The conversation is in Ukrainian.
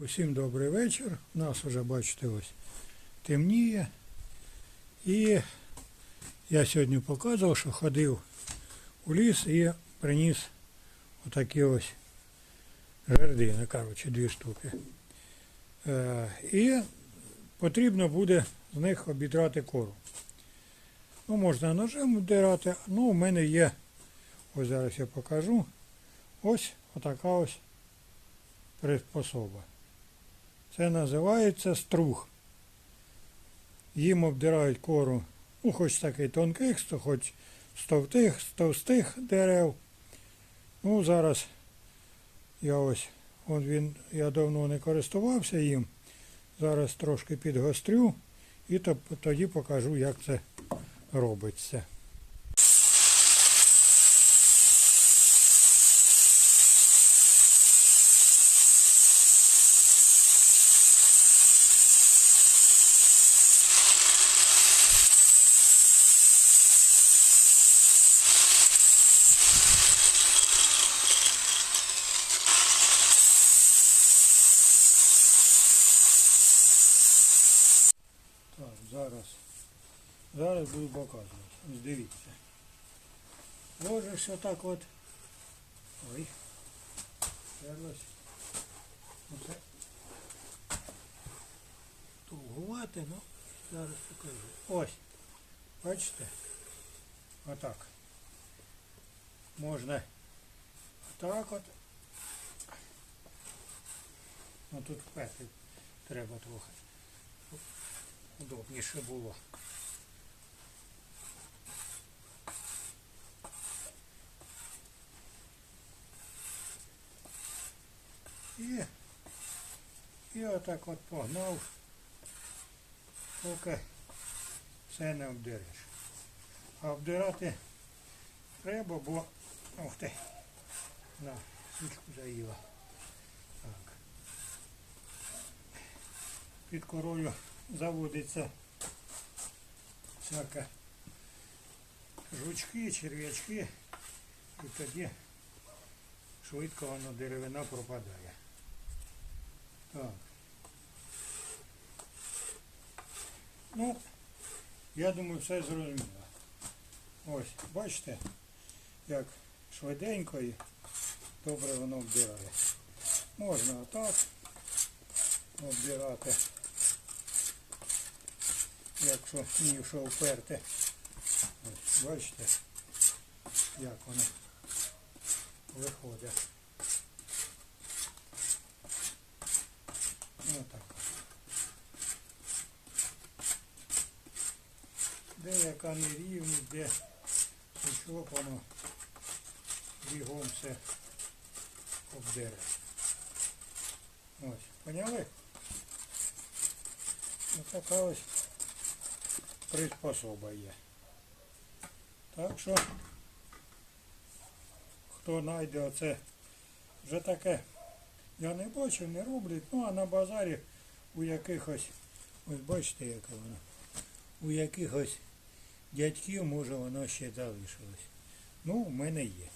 Усім добрий вечір. У нас вже, бачите, ось темніє. І я сьогодні показував, що ходив у ліс і приніс отакі ось жердини, коротше, дві штуки. Е, і потрібно буде з них обідрати кору. Ну, можна ножем обдирати, ну у мене є, ось зараз я покажу, ось отака ось приспособа. Це називається струг. Їм обдирають кору, ну, хоч такий тонких, то хоч з товстих, з товстих дерев. Ну, зараз я ось, от він, я давно не користувався їм. Зараз трошки підгострю і то, тоді покажу, як це робиться. Зараз. Зараз буду показувати. Ось дивіться. Ложиш отак от. Ой. Оце. Тугувати, ну, зараз покажу. Ось. Бачите? Отак. Можна отак от. Ну тут вперти треба трохи удобніше було. І, і отак от погнав, поки все не обдереш. А обдирати треба, бо ух ти, на свічку заїла. Так. Під корою заводиться всяке жучки, черв'ячки, і тоді швидко воно деревина пропадає. Так. Ну, я думаю, все зрозуміло. Ось, бачите, як швиденько і добре воно обдирає. Можна отак обдирати якщо ні, що вперте. Бачите, як воно виходить. Отак. Деяка нерівність, де пучок воно бігом все обдере. Ось, поняли? Ось така ось приспособа є. Так що, хто знайде оце вже таке, я не бачу, не роблять, ну а на базарі у якихось, ось бачите, яке воно, у якихось дядьків, може, воно ще залишилось. Ну, в мене є.